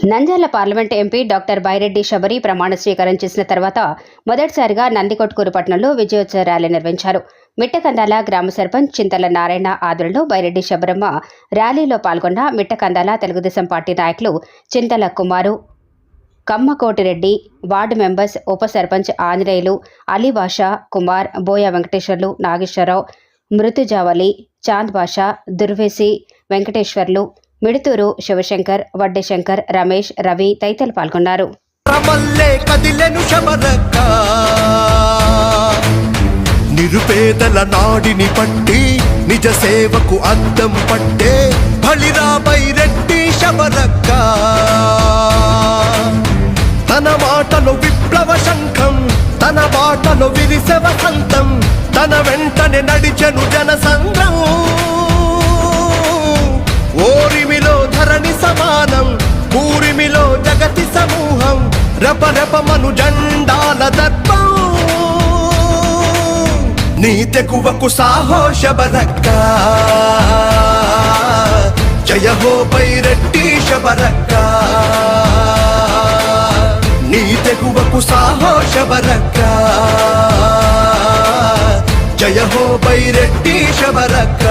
Nandyal parliament MP doctor Byreddy Shabari ప్రమాణ స్వీకారం చేసిన తర్వాత మొదటిసారిగా నందికొట్కూరు పట్టణంలో విజయోత్సవ ర్యాలీ నిర్వహించారు. మిట్టకందాల గ్రామ సర్పంచ్ చింతల నారాయణ ఆధ్వర్యంలో బైరెడ్డి శబరమ్మ ర్యాలీలో పాల్గొన్న మిట్టకందాల తెలుగుదేశం పార్టీ నాయకులు చింతల కుమారు కమ్మకోటిరెడ్డి వార్డు మెంబర్స్ ఉప సర్పంచ్ ఆంజనేయులు అలీబాషా కుమార్ బోయ వెంకటేశ్వర్లు నాగేశ్వరరావు మృతుజావలి చాంద్ బాషా దుర్వేసి వెంకటేశ్వర్లు మిడుతూరు శివశంకర్ వడ్డేశంకర్ రమేష్ రవి తదితరులు పాల్గొన్నారు. నిరుపేదల నాడిని పట్టి నిజ సేవకు అద్దం పట్టే బలిరాబై రెడ్డి శబరక్క. తన మాటలు విప్లవ శంఖం తన బాటలు విరిసవ సంతం తన వెంటనే నడిచెను జన సంఘం సమానం జగతి సమూహం రప రపమను జెండాల దర్పం. నీ తెగువకు సాహో శబరక్క జయ హో పైరెడ్డి శబరక్క నీ తెగువకు సాహో శబరక్క జయ హో పైరెడ్డి శబరక్క